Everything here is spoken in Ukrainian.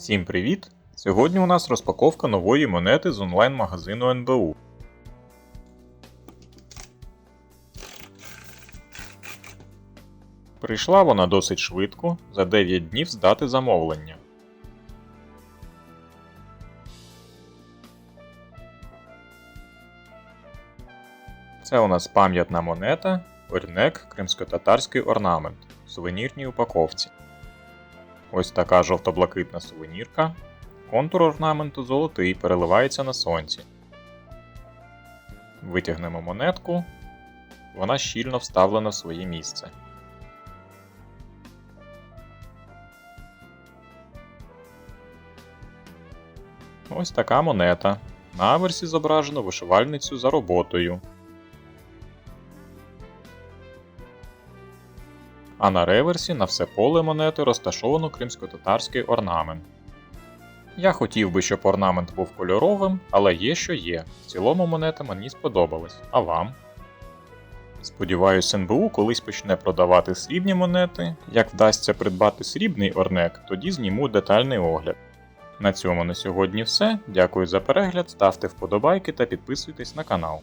Всім привіт! Сьогодні у нас розпаковка нової монети з онлайн-магазину НБУ. Прийшла вона досить швидко, за 9 днів здати замовлення. Це у нас пам'ятна монета, орнек кримсько-татарський орнамент в сувенірній упаковці. Ось така жовто-блакитна сувенірка. Контур орнаменту золотий переливається на сонці. Витягнемо монетку. Вона щільно вставлена в своє місце. Ось така монета. На аверсі зображено вишивальницю за роботою. А на реверсі на все поле монети розташовано кримсько-татарський орнамент. Я хотів би, щоб орнамент був кольоровим, але є що є. В цілому монета мені сподобалась. А вам? Сподіваюсь, НБУ колись почне продавати срібні монети. Як вдасться придбати срібний орнек, тоді зніму детальний огляд. На цьому на сьогодні все. Дякую за перегляд, ставте вподобайки та підписуйтесь на канал.